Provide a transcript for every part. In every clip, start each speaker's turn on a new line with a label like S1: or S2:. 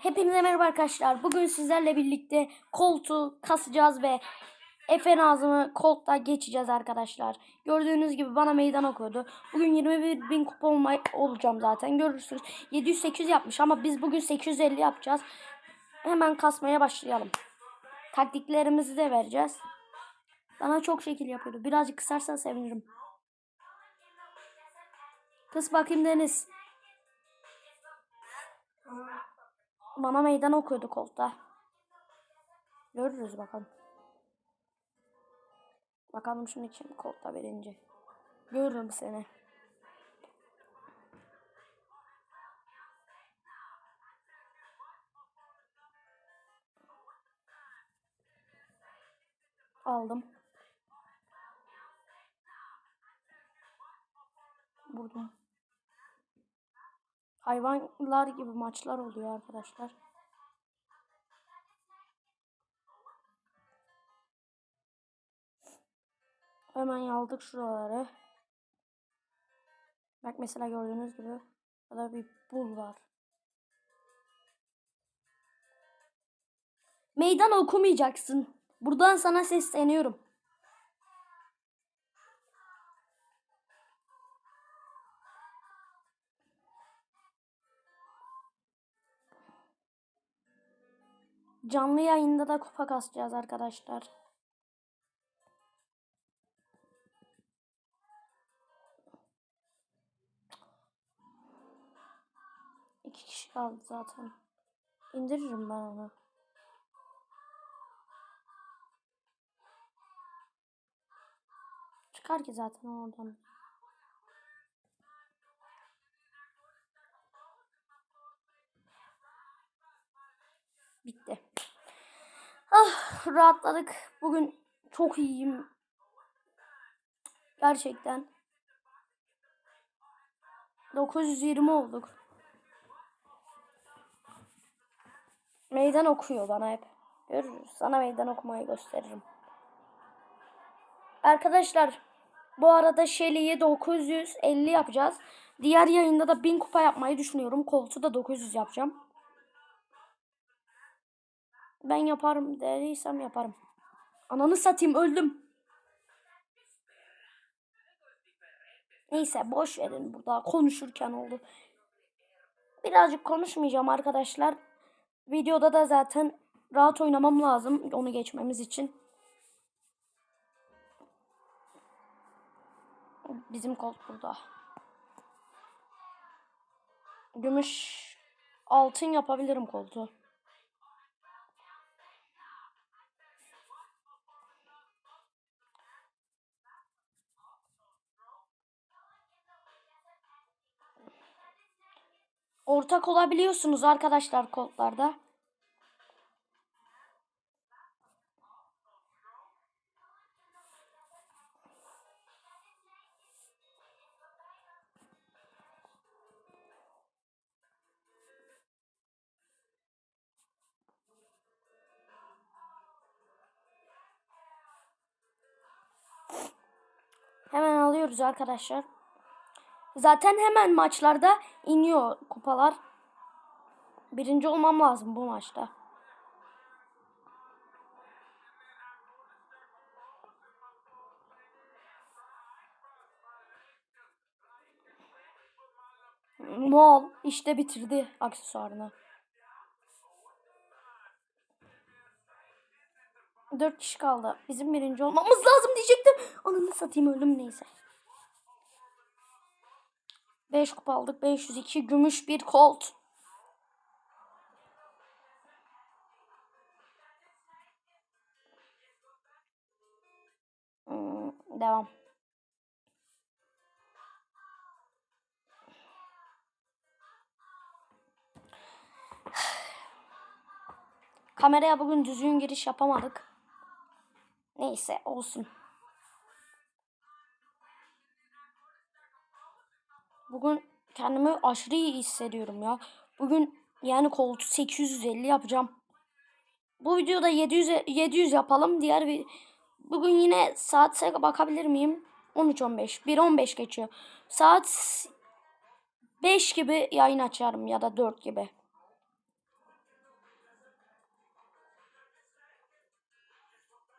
S1: Hepinize merhaba arkadaşlar. Bugün sizlerle birlikte koltuğu kasacağız ve Efe Nazım'ı koltuğa geçeceğiz arkadaşlar. Gördüğünüz gibi bana meydan okuyordu. Bugün 21 bin kupa olma, olacağım zaten. Görürsünüz. 700-800 yapmış ama biz bugün 850 yapacağız. Hemen kasmaya başlayalım. Taktiklerimizi de vereceğiz. Bana çok şekil yapıyordu. Birazcık kısarsan sevinirim. Kıs bakayım Deniz. Bana meydan okuyordu koltuğa. Görürüz bakalım. Bakalım şimdi kim koltuğa verince. Görürüm seni. Aldım. Hayvanlar gibi maçlar oluyor arkadaşlar. Hemen yaldık şuraları. Bak mesela gördüğünüz gibi burada bir bul var. Meydan okumayacaksın. Buradan sana sesleniyorum. Canlı yayında da kupa kasacağız arkadaşlar. İki kişi kaldı zaten. İndiririm ben onu. Çıkar ki zaten oradan. Bitti. Ah rahatladık. Bugün çok iyiyim. Gerçekten. 920 olduk. Meydan okuyor bana hep. Görürüz. Sana meydan okumayı gösteririm. Arkadaşlar bu arada Shelly'yi 950 yapacağız. Diğer yayında da 1000 kupa yapmayı düşünüyorum. Colt'u da 900 yapacağım. Ben yaparım dediysem yaparım. Ananı satayım öldüm. Neyse boş verin burada konuşurken oldu. Birazcık konuşmayacağım arkadaşlar. Videoda da zaten rahat oynamam lazım onu geçmemiz için. Bizim kolt burada. Gümüş altın yapabilirim koltuğu. Ortak olabiliyorsunuz arkadaşlar koltlarda. Hemen alıyoruz arkadaşlar. Zaten hemen maçlarda iniyor kupalar. Birinci olmam lazım bu maçta. Mol işte bitirdi aksesuarını. Dört kişi kaldı. Bizim birinci olmamız lazım diyecektim. Ananı satayım öldüm neyse. 5 kupa aldık. 502 gümüş bir kolt. Hmm, devam. Kameraya bugün düzgün giriş yapamadık. Neyse olsun. Bugün kendimi aşırı iyi hissediyorum ya. Bugün yani koltuğu 850 yapacağım. Bu videoda 700 700 yapalım. Diğer bir bugün yine saate bakabilir miyim? 13.15, 1.15 geçiyor. Saat 5 gibi yayın açarım ya da 4 gibi.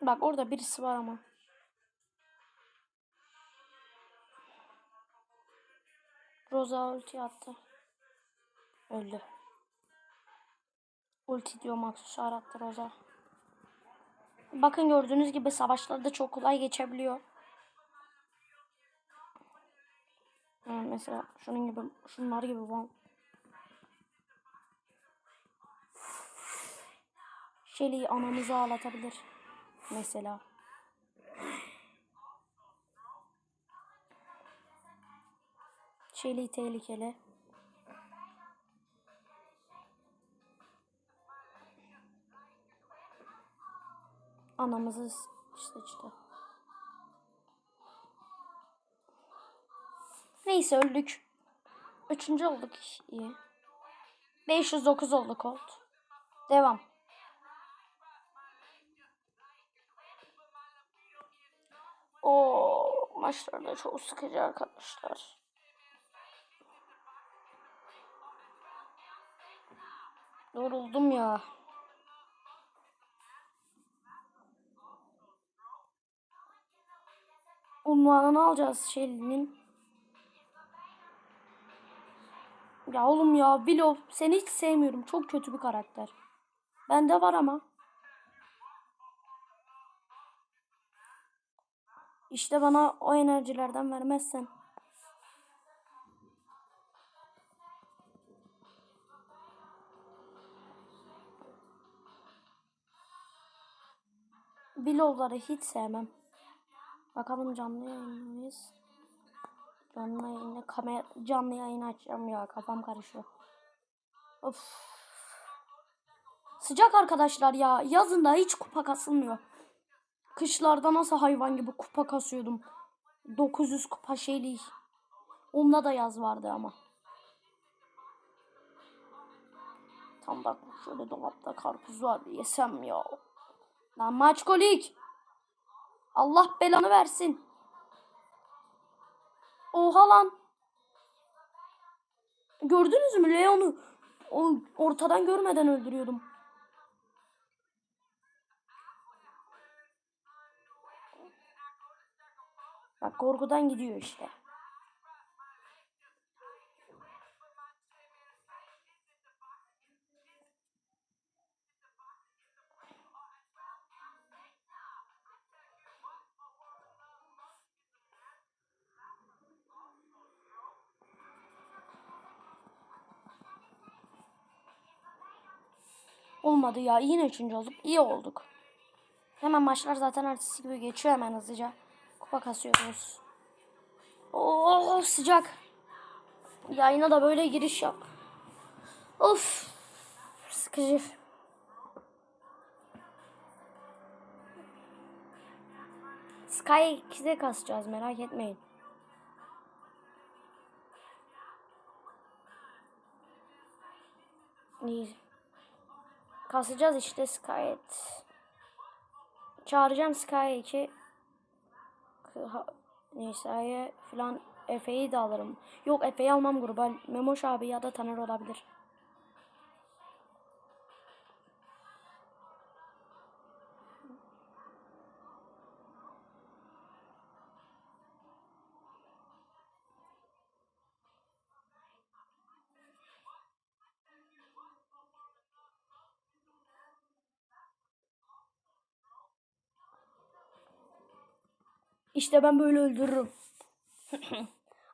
S1: Bak orada birisi var ama. Rosa ulti attı. Öldü. Ulti diyorum aksesuar attı Rosa. Bakın gördüğünüz gibi savaşlarda çok kolay geçebiliyor. Yani mesela şunun gibi, şunlar gibi var. Shelly'i anamızı ağlatabilir. Mesela. Shelly tehlikeli. Anamızı sıçtı. Neyse öldük. Üçüncü olduk. İyi. 509 olduk oldu. Devam. O maçlarda çok sıkıcı arkadaşlar. Yoruldum ya. Unvanını alacağız Shelly'nin. Ya oğlum ya Willow seni hiç sevmiyorum. Çok kötü bir karakter. Bende var ama. İşte bana o enerjilerden vermezsen. Willow'ları hiç sevmem. Bakalım canlı yayınlayız. Canlı yayını kamera canlı yayın açacağım ya kafam karışıyor. Of. Sıcak arkadaşlar ya. Yazın da hiç kupa kasılmıyor. Kışlarda nasıl hayvan gibi kupa kasıyordum. 900 kupa şeyli. Onda da yaz vardı ama. Tam bak şöyle dolapta karpuz var yesem ya. Lan maç kolik. Allah belanı versin. Oha lan. Gördünüz mü Leon'u? O ortadan görmeden öldürüyordum. Bak korkudan gidiyor işte. Olmadı ya. Yine üçüncü olduk. İyi olduk. Hemen maçlar zaten ertesi gibi geçiyor hemen hızlıca. Kupa kasıyoruz. Oh sıcak. Yayına da böyle giriş yap. Of. Sıkıcı. Sky 2'de kasacağız merak etmeyin. İyi. Kasacağız işte Skyet. Çağıracağım Sky 2. Nisa'ya falan Efe'yi de alırım. Yok Efe'yi almam gruba. Memoş abi ya da Taner olabilir. İşte ben böyle öldürürüm.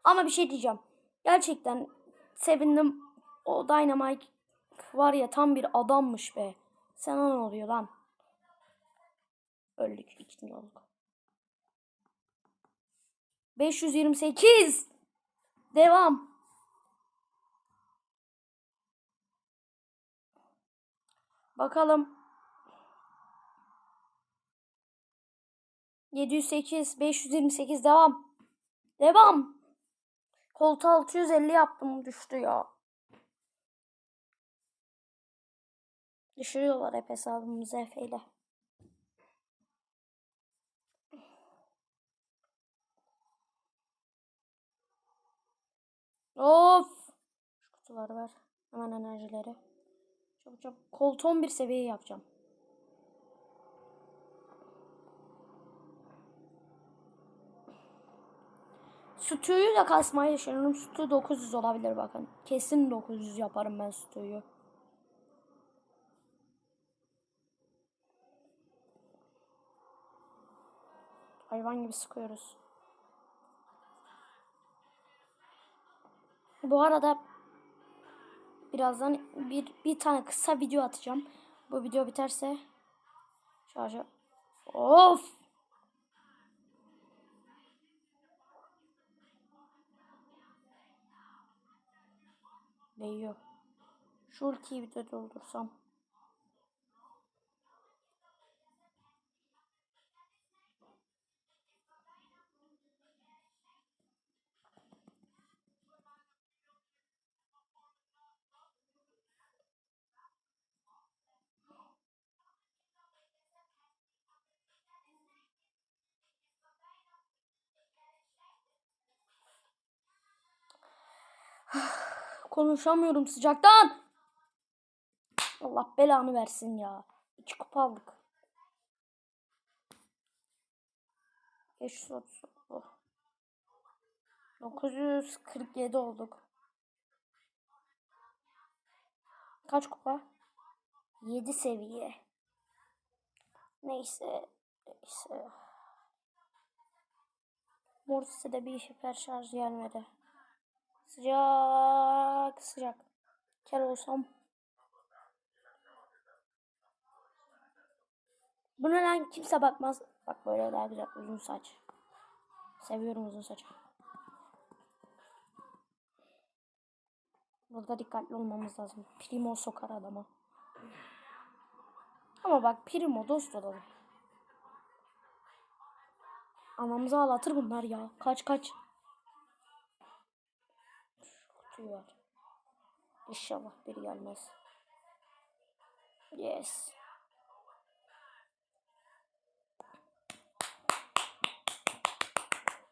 S1: Ama bir şey diyeceğim. Gerçekten sevindim. O Dynamite var ya tam bir adammış be. Sana ne oluyor lan? Öldük. ikinci olduk. 528. Devam. Bakalım. 708, 528 devam. Devam. Koltuğu 650 yaptım düştü ya. Düşürüyorlar hep hesabımızı Efe ile. Of. Şu kutuları ver. Hemen enerjileri. Çabuk çabuk. Koltuğu 11 seviye yapacağım. Stüdyoyu da kasmayı düşünüyorum. Stüdyo 900 olabilir bakın. Kesin 900 yaparım ben stüdyoyu. Hayvan gibi sıkıyoruz. Bu arada birazdan bir bir tane kısa video atacağım. Bu video biterse şarjı Of! Değiyor. Şu ultiyi bir de doldursam. Konuşamıyorum sıcaktan. Allah belanı versin ya. İki kupa aldık. 530. Oh. 947 olduk. Kaç kupa? 7 seviye. Neyse. Neyse. Mortis'e de bir hiper şarj gelmedi. Sıcak sıcak. Kel olsam. Buna lan kimse bakmaz. Bak böyle daha güzel uzun saç. Seviyorum uzun saçı. Burada dikkatli olmamız lazım. Primo sokar adama. Ama bak Primo dost olalım. Anamızı ağlatır bunlar ya. Kaç kaç. Kutuyu var. İnşallah biri gelmez. Yes.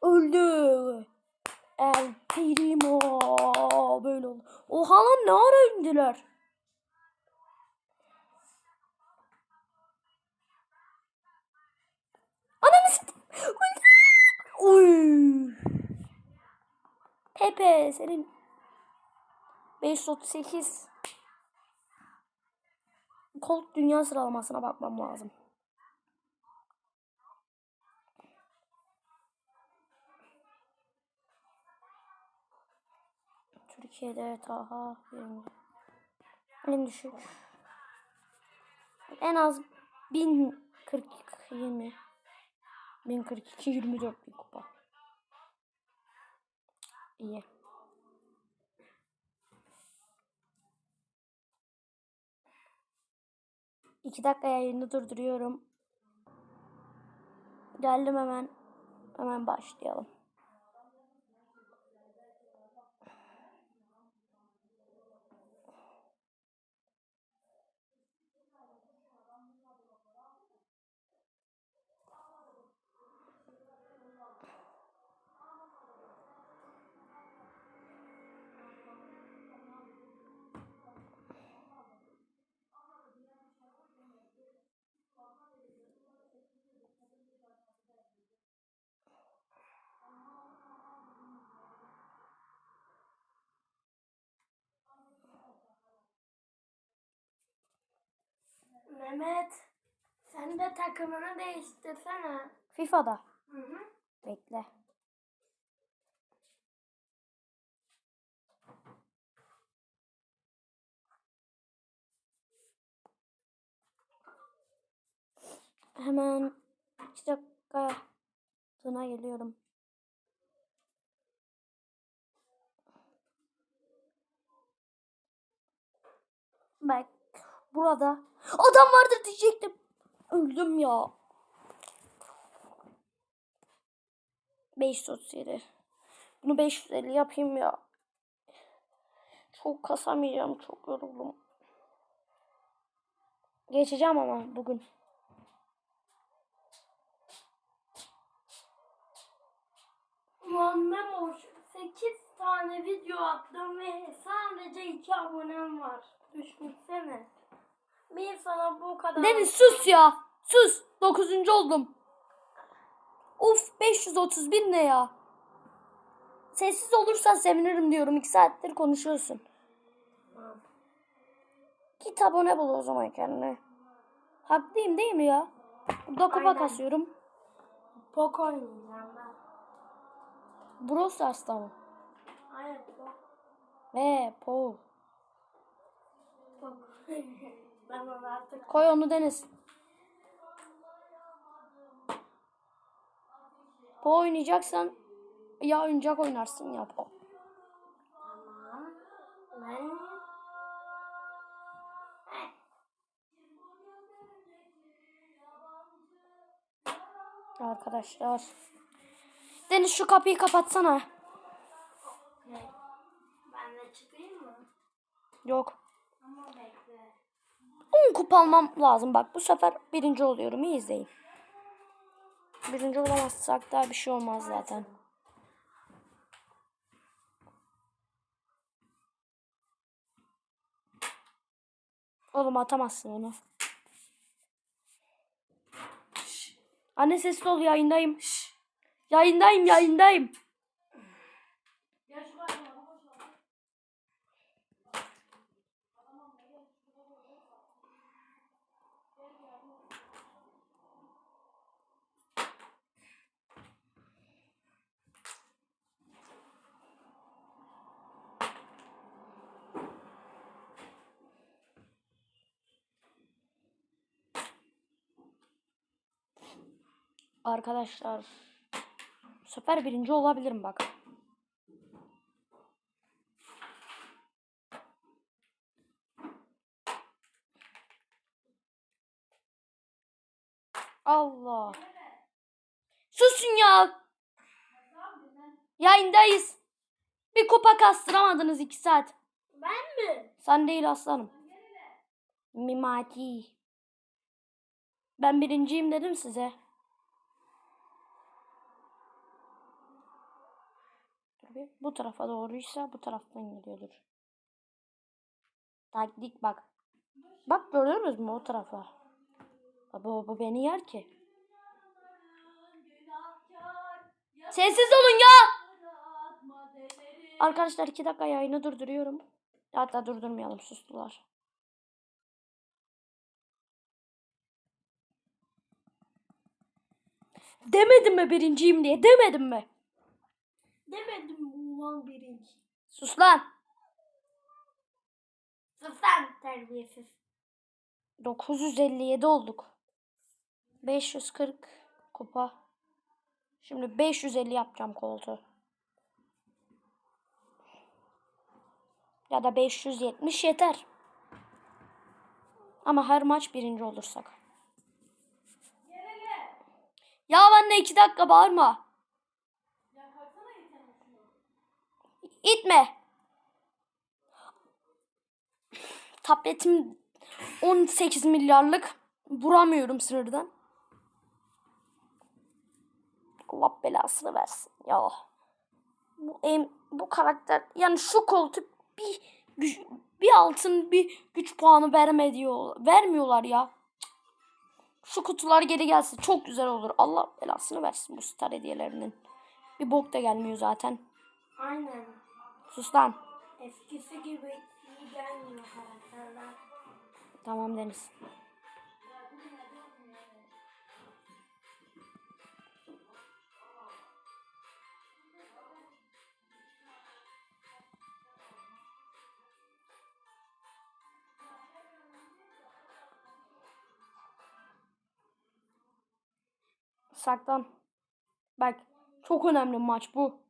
S1: Öldü. El Primo. Böyle oldu. Oha lan ne ara indiler? Ananı. Uy. Pepe senin 538 Colt dünya sıralamasına bakmam lazım. Türkiye'de birinci. En düşük. En az 1040 20 1042 24 bir kupa. İyi. İki dakika yayını durduruyorum. Geldim hemen. Hemen başlayalım.
S2: Mehmet, sen de takımını değiştirsene.
S1: FIFA'da.
S2: Hı hı.
S1: Bekle. Hemen iki dakika sonra geliyorum. Bak burada adam vardır diyecektim. Öldüm ya. 537. Bunu 550 yapayım ya. Çok kasamayacağım. Çok yoruldum. Geçeceğim ama bugün.
S2: Ulan Memo, 8 tane video attım ve sadece 2 abonem var. Düşünsene. Bir sana bu kadar...
S1: Deniz sus ya. Sus. 9. oldum. Uf 531 ne ya? sessiz olursan sevinirim diyorum. İki saattir konuşuyorsun. Git abone bul o zaman kendine. Haklıyım değil mi ya? Burada kupa
S2: Aynen.
S1: kasıyorum.
S2: Pok oynayacağım ben.
S1: Brawl Stars'ta mı?
S2: Aynen pok.
S1: Ve Paul.
S2: Pok. ben onu artık
S1: Koy onu Deniz. Po oynayacaksan ya oyuncak oynarsın ya Po.
S2: Tamam. Ben
S1: Arkadaşlar. Deniz şu kapıyı kapatsana.
S2: Ben de çıkayım mı?
S1: Yok.
S2: Ama bekle.
S1: 10 kupa almam lazım. Bak bu sefer birinci oluyorum. İyi izleyin. Birinci olamazsak da bir şey olmaz zaten. Oğlum atamazsın onu. Anne sesli ol yayındayım. Yayındayım yayındayım. Arkadaşlar. Bu sefer birinci olabilirim bak. Allah. Susun ya. Yayındayız. Bir kupa kastıramadınız iki saat.
S2: Ben mi?
S1: Sen değil aslanım. Mimati. Ben birinciyim dedim size. Bir. Bu tarafa doğruysa bu taraftan gidiyordur. Taktik bak. Bak gördünüz mü o tarafa? Bu, bu beni yer ki. Sessiz olun ya. Arkadaşlar iki dakika yayını durduruyorum. Hatta durdurmayalım sustular. Demedim mi birinciyim diye demedim mi?
S2: Demedim ulan birinci?
S1: Sus lan.
S2: Sus sen terbiyesiz.
S1: 957 olduk. 540 kupa. Şimdi 550 yapacağım koltuğu. Ya da 570 yeter. Ama her maç birinci olursak. Ya anne iki dakika bağırma. İtme. Tabletim 18 milyarlık. Vuramıyorum sınırdan. Allah belasını versin ya. Bu em, bu karakter yani şu koltuk bir güç, bir altın bir güç puanı verme diyor. Vermiyorlar ya. Şu kutular geri gelse çok güzel olur. Allah belasını versin bu star hediyelerinin. Bir bok da gelmiyor zaten.
S2: Aynen.
S1: Sus lan.
S2: Eskisi gibi iyi gelmiyor karakterler.
S1: Tamam Deniz. Saklan. Bak çok önemli maç bu.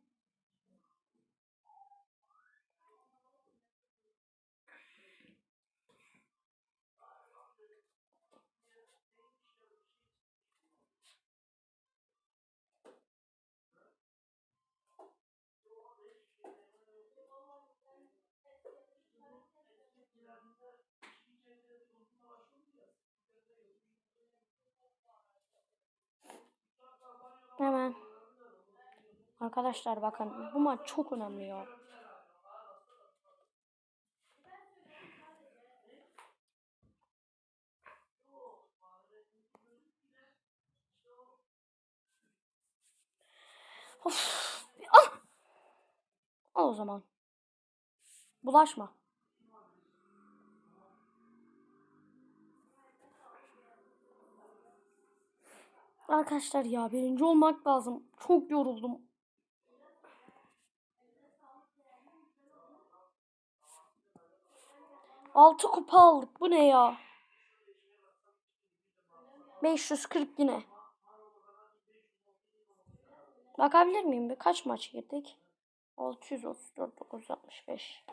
S1: Hemen. Arkadaşlar bakın bu maç çok önemli ya. Of. Al. Ah! Al o zaman. Bulaşma. Arkadaşlar ya birinci olmak lazım. Çok yoruldum. Altı kupa aldık. Bu ne ya? 540 yine. Bakabilir miyim? Bir kaç maç girdik? 634 965.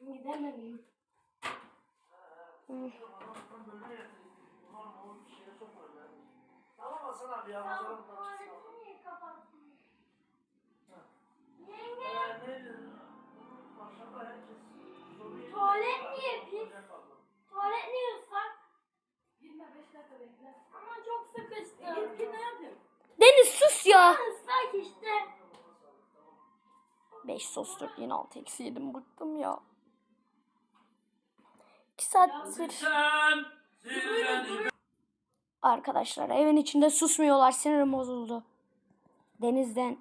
S2: Gidemem.
S1: Hmm.
S2: Tamam Hasan abi ya. Tamam, tuvaletini kapattın. Yenge. Ee, neydi? Maşallah herkes soruyu... Tuvalet niye ee, pis? Tuvalet niye ıslak? 25 dakika bekle. Ama çok sıkıştı. E, git git ne yapayım?
S1: Deniz sus ya.
S2: Islak işte.
S1: 5 sos 4 yine 6 eksi yedim bıktım ya. 2 saattir.
S3: Sen, sen, sen, sen
S1: Arkadaşlar evin içinde susmuyorlar sinirim bozuldu. Deniz'den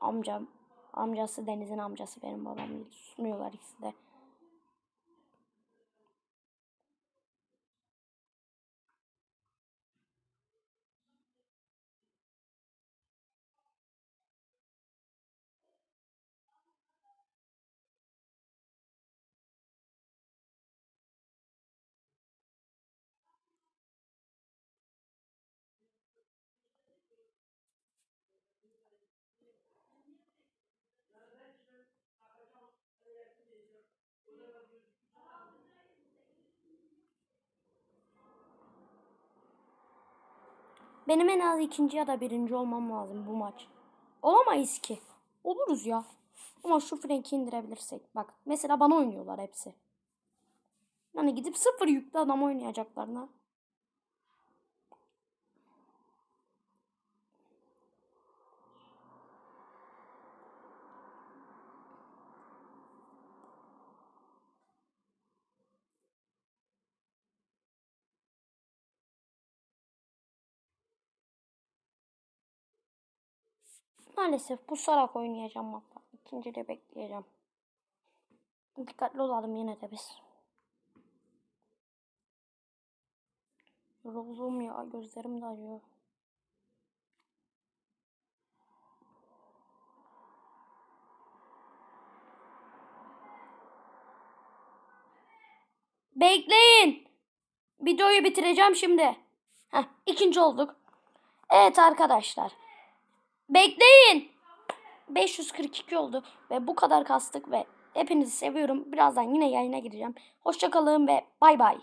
S1: amcam amcası Deniz'in amcası benim babam değil. Susmuyorlar ikisi de. Benim en az ikinci ya da birinci olmam lazım bu maç. Olamayız ki. Oluruz ya. Ama şu Frank'i indirebilirsek. Bak mesela bana oynuyorlar hepsi. Yani gidip sıfır yüklü adam oynayacaklarına. Maalesef bu pusarak oynayacağım hatta. İkinci de bekleyeceğim. Dikkatli olalım yine de biz. Yoruldum ya gözlerim de acıyor. Bekleyin. Videoyu bitireceğim şimdi. Heh, ikinci olduk. Evet arkadaşlar. Bekleyin. 542 oldu ve bu kadar kastık ve hepinizi seviyorum. Birazdan yine yayına gireceğim. Hoşçakalın ve bay bay.